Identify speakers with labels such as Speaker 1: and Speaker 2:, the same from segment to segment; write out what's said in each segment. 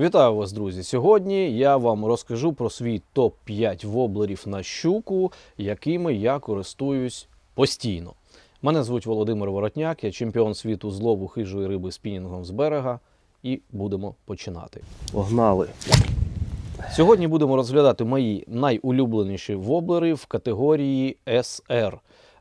Speaker 1: Вітаю вас, друзі! Сьогодні я вам розкажу про свій топ-5 воблерів на щуку, якими я користуюсь постійно. Мене звуть Володимир Воротняк, я чемпіон світу з лову хижої риби спінінгом з берега. І будемо починати.
Speaker 2: Погнали.
Speaker 1: Сьогодні будемо розглядати мої найулюбленіші воблери в категорії SR.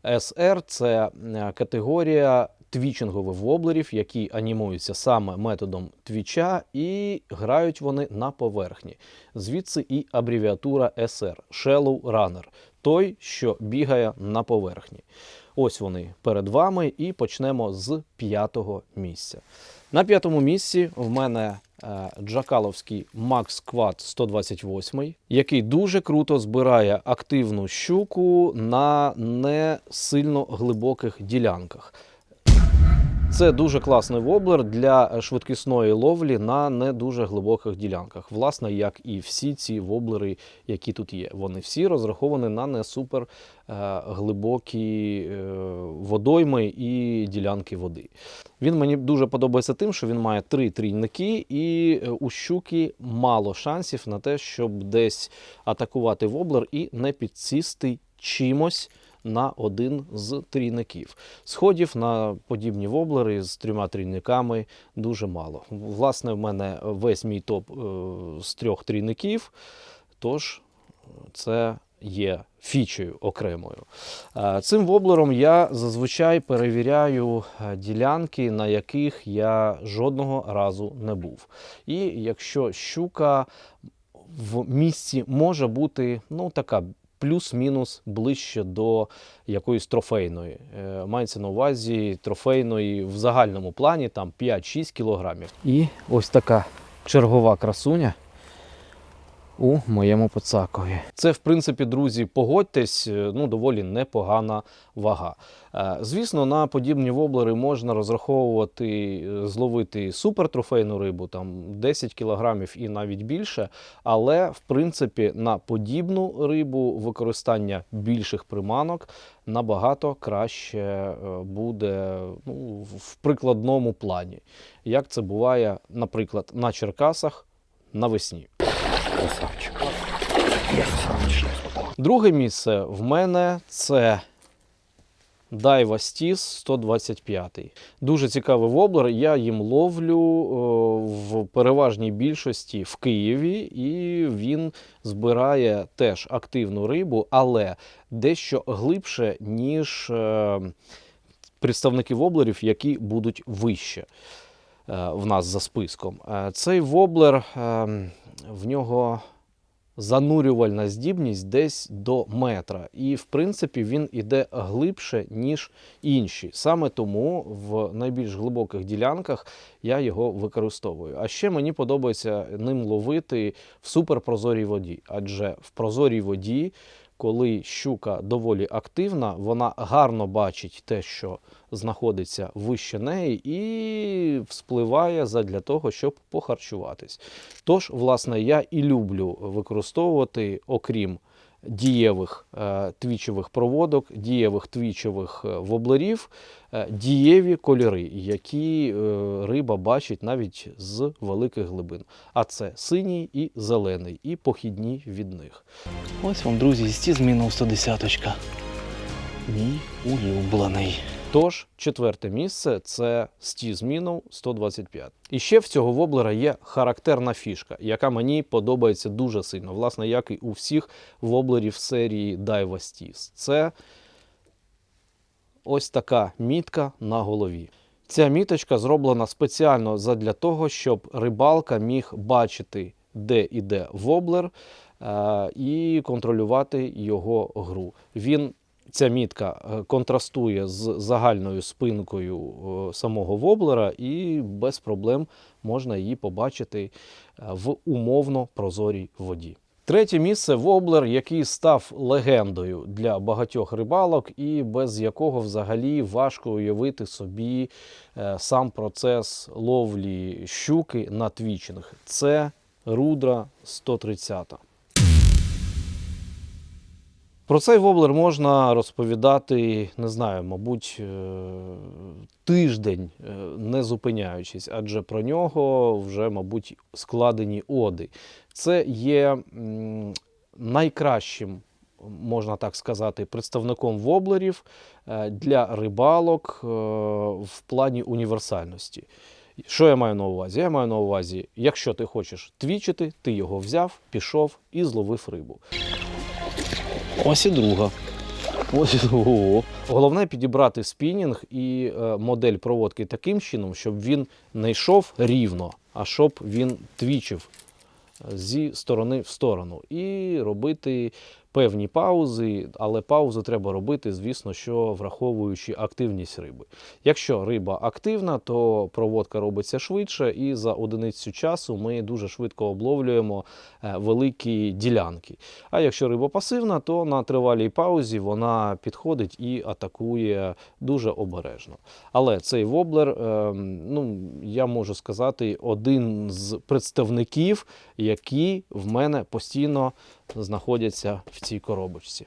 Speaker 1: SR – це е, категорія твічингових воблерів, які анімуються саме методом твіча, і грають вони на поверхні. Звідси і абревіатура SR – Shallow Runner, той, що бігає на поверхні. Ось вони перед вами, і почнемо з п'ятого місця. На п'ятому місці в мене е, Джакаловський Max Quad 128, який дуже круто збирає активну щуку на не сильно глибоких ділянках. Це дуже класний воблер для швидкісної ловлі на не дуже глибоких ділянках. Власне, як і всі ці воблери, які тут є. Вони всі розраховані на не супер е, глибокі е, водойми і ділянки води. Він мені дуже подобається тим, що він має три трійники, і е, у щуки мало шансів на те, щоб десь атакувати воблер і не підсісти чимось на один з трійників. Сходів на подібні воблери з трьома трійниками дуже мало. Власне, в мене весь мій топ е, з трьох трійників, тож це є фічею окремою. Е, Цим воблером я зазвичай перевіряю е, ділянки, на яких я жодного разу не був. І якщо щука в місці може бути ну, така плюс-мінус ближче до якоїсь трофейної. Е, Мається на увазі трофейної в загальному плані там 5-6 кілограмів. І ось така чергова красуня у моєму поцакові. Це, в принципі, друзі, погодьтесь, е, ну доволі непогана вага. Е, Звісно, на подібні воблери можна розраховувати, е, зловити супертрофейну рибу, там 10 кілограмів і навіть більше. Але в принципі на подібну рибу використання більших приманок набагато краще буде ну, в прикладному плані. Як це буває, наприклад, на Черкасах навесні.
Speaker 2: Красавчик.
Speaker 1: Друге місце в мене це Daiwa Stis 125. Дуже цікавий воблер. Я їм ловлю е, в переважній більшості в Києві, і він збирає теж активну рибу, але дещо глибше, ніж е, представники воблерів, які будуть вище в нас за списком. Е, Цей воблер е, в нього занурювальна здібність десь до метра. І, в принципі, він іде глибше, ніж інші. Саме тому в найбільш глибоких ділянках я його використовую. А ще мені подобається ним ловити в суперпрозорій воді, адже в прозорій воді. Коли щука доволі активна, вона гарно бачить те, що знаходиться вище неї, і вспливає задля того, щоб похарчуватись. Тож, власне, я і люблю використовувати, окрім дієвих е, твічових проводок, дієвих твічових е, воблерів, е, дієві кольори, які риба бачить навіть з великих глибин. А це синій і зелений, і похідні від них.
Speaker 2: Ось вам, друзі, сті зміну 110 Мій улюблений.
Speaker 1: Тож, четверте місце це стізмінов 125. І ще в цього воблера є характерна фішка, яка мені подобається дуже сильно, власне, як і у всіх воблерів серії Daiwa Stiz. Це ось така мітка на голові. Ця міточка зроблена спеціально задля того, щоб рибалка міг бачити, де іде воблер, е, і контролювати його гру. Він Ця мітка е, контрастує з загальною спинкою самого воблера, і без проблем можна її побачити е, в умовно прозорій воді. Третє місце воблер, який став легендою для багатьох рибалок, і без якого взагалі важко уявити собі е, сам процес ловлі щуки на твічинг. Це рудра 130. Про цей воблер можна розповідати, не знаю, мабуть, е, тиждень, е, не зупиняючись, адже про нього вже, мабуть, складені оди. Це є найкращим, можна так сказати, представником воблерів е, для рибалок в плані універсальності. Що я маю на увазі? Я маю на увазі, якщо ти хочеш твічити, ти його взяв, пішов і зловив рибу.
Speaker 2: Ось і друга. Ось і друга.
Speaker 1: Головне підібрати спінінг і е, модель проводки таким чином, щоб він не йшов рівно, а щоб він твічив е, зі сторони в сторону. І робити певні паузи, але паузи треба робити, звісно, що враховуючи активність риби. Якщо риба активна, то проводка робиться швидше, і за одиницю часу ми дуже швидко обловлюємо е, великі ділянки. А якщо риба пасивна, то на тривалій паузі вона підходить і атакує дуже обережно. Але цей воблер, е, ну я можу сказати, один з представників, які в мене постійно знаходяться в цій коробочці.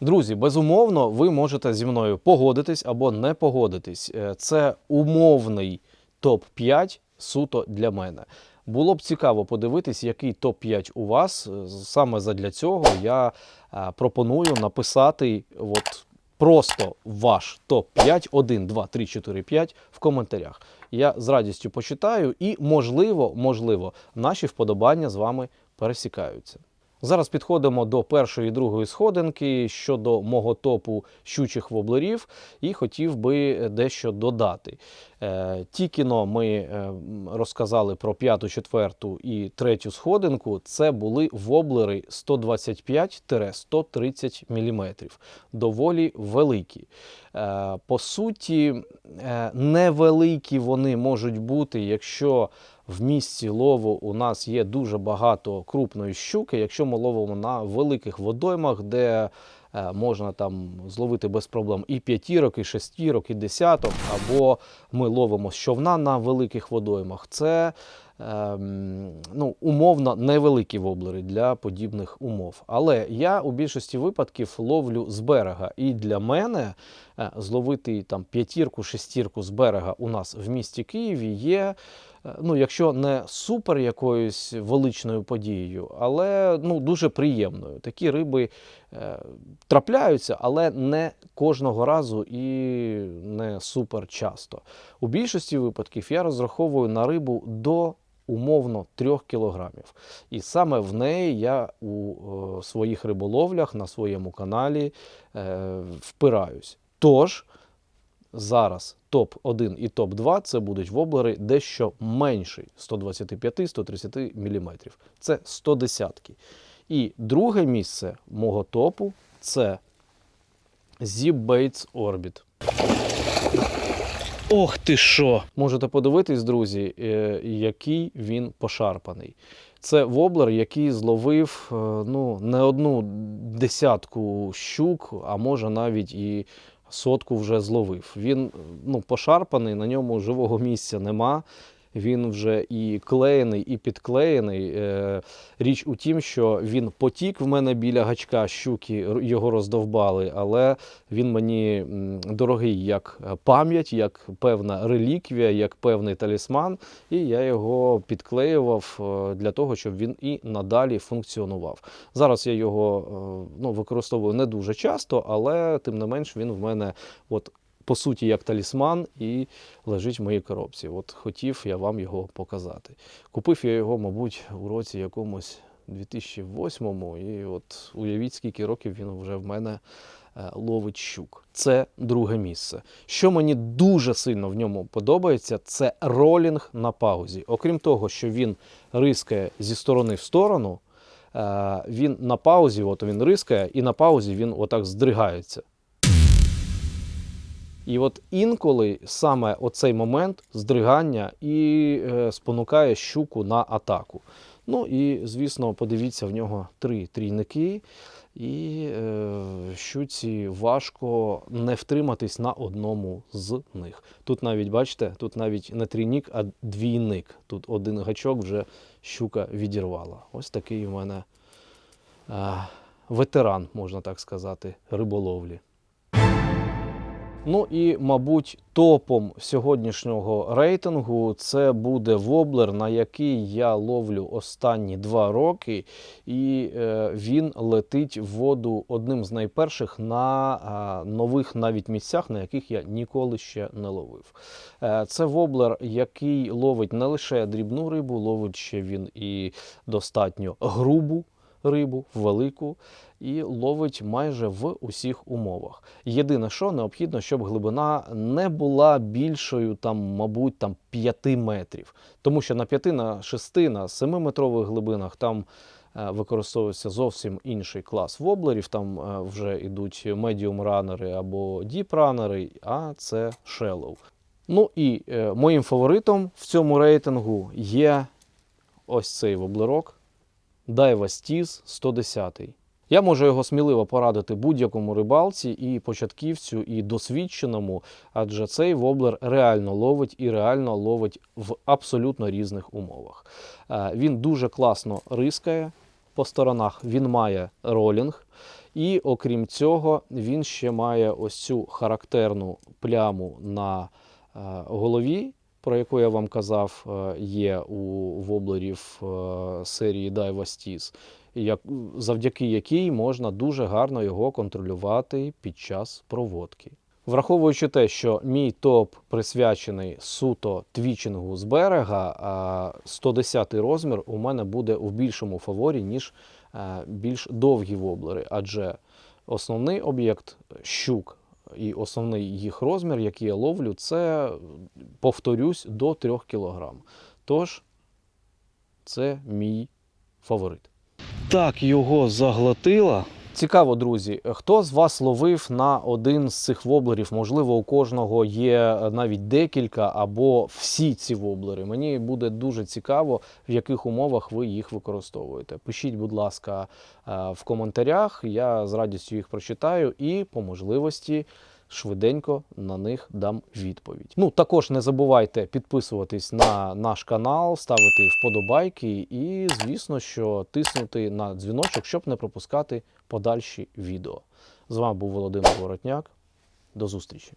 Speaker 1: Друзі, безумовно, ви можете зі мною погодитись або не погодитись. Е, Це умовний топ-5 суто для мене. Було б цікаво подивитись, який топ-5 у вас. Е, Саме задля цього я е, пропоную написати от просто ваш топ-5, 1, 2, 3, 4, 5 в коментарях. Я з радістю почитаю і, можливо, можливо, наші вподобання з вами пересікаються. Зараз підходимо до першої і другої сходинки щодо мого топу щучих воблерів, і хотів би дещо додати. Е, ті кіно ми е, розказали про п'яту, четверту і третю сходинку. Це були воблери 125-130 мм. Доволі великі. Е, по суті, невеликі вони можуть бути, якщо в місці лову у нас є дуже багато крупної щуки. Якщо ми ловимо на великих водоймах, де е, можна там зловити без проблем і п'ятірок, і шестірок, і десяток, або ми ловимо з човна на великих водоймах. Це ем, ну, умовно невеликі воблери для подібних умов. Але я у більшості випадків ловлю з берега. І для мене е, зловити там п'ятірку, шестірку з берега у нас в місті Києві є. Е, Ну, якщо не супер якоюсь величною подією, але ну, дуже приємною. Такі риби е, трапляються, але не кожного разу і не супер часто. У більшості випадків я розраховую на рибу до умовно 3 кілограмів. І саме в неї я у е, своїх риболовлях на своєму каналі е, впираюсь. Тож зараз топ-1 і топ-2 це будуть воблери дещо менший 125-130 мм. Це 110. І друге місце мого топу це Zip Baits Orbit.
Speaker 2: Ох ти що!
Speaker 1: Можете подивитись, друзі, е, який він пошарпаний. Це воблер, який зловив е, ну, не одну десятку щук, а може навіть і сотку вже зловив. Він ну, пошарпаний, на ньому живого місця нема. Він вже і клеєний, і підклеєний. Е, Річ у тім, що він потік в мене біля гачка щуки, його роздовбали, але він мені дорогий як пам'ять, як певна реліквія, як певний талісман. І я його підклеював е, для того, щоб він і надалі функціонував. Зараз я його е, ну, використовую не дуже часто, але тим не менш він в мене от, по суті як талісман і лежить в моїй коробці. От хотів я вам його показати. Купив я його, мабуть, у році якомусь 2008-му, і от уявіть, скільки років він вже в мене е, ловить щук. Це друге місце. Що мені дуже сильно в ньому подобається, це ролінг на паузі. Окрім того, що він рискає зі сторони в сторону, е, він на паузі, от він рискає, і на паузі він отак здригається. І от інколи саме оцей момент здригання і е, спонукає щуку на атаку. Ну і, звісно, подивіться, в нього три трійники, і е, щуці важко не втриматись на одному з них. Тут навіть, бачите, тут навіть не трійник, а двійник. Тут один гачок вже щука відірвала. Ось такий у мене е, ветеран, можна так сказати, риболовлі. Ну і, мабуть, топом сьогоднішнього рейтингу це буде воблер, на який я ловлю останні два роки, і е, він летить в воду одним з найперших на а, нових навіть місцях, на яких я ніколи ще не ловив. Е, це воблер, який ловить не лише дрібну рибу, ловить ще він і достатньо грубу рибу, велику, і ловить майже в усіх умовах. Єдине, що необхідно, щоб глибина не була більшою, там, мабуть, там 5 метрів. Тому що на 5, на 6, на 7 метрових глибинах там е, використовується зовсім інший клас воблерів. Там е, вже йдуть медіум ранери або діп ранери, а це shallow. Ну і е, моїм фаворитом в цьому рейтингу є ось цей воблерок. Daiwa Stiz 110. Я можу його сміливо порадити будь-якому рибалці, і початківцю, і досвідченому, адже цей воблер реально ловить і реально ловить в абсолютно різних умовах. Е, Він дуже класно рискає по сторонах, він має ролінг, і окрім цього, він ще має ось цю характерну пляму на е, голові, про яку я вам казав, е, є у воблерів е, серії Daiwa завдяки якій можна дуже гарно його контролювати під час проводки. Враховуючи те, що мій топ присвячений суто твічингу з берега, а 110 розмір у мене буде у більшому фаворі, ніж е, більш довгі воблери, адже основний об'єкт щук і основний їх розмір, який я ловлю, це, повторюсь, до 3 кг. Тож, це мій фаворит.
Speaker 2: Так його заглотила.
Speaker 1: Цікаво, друзі, хто з вас ловив на один з цих воблерів? Можливо, у кожного є навіть декілька або всі ці воблери. Мені буде дуже цікаво, в яких умовах ви їх використовуєте. Пишіть, будь ласка, е, в коментарях. Я з радістю їх прочитаю і по можливості. Швиденько на них дам відповідь. Ну також не забувайте підписуватись на наш канал, ставити вподобайки і, звісно, що тиснути на дзвіночок, щоб не пропускати подальші відео. З вами був Володимир Воротняк. До зустрічі!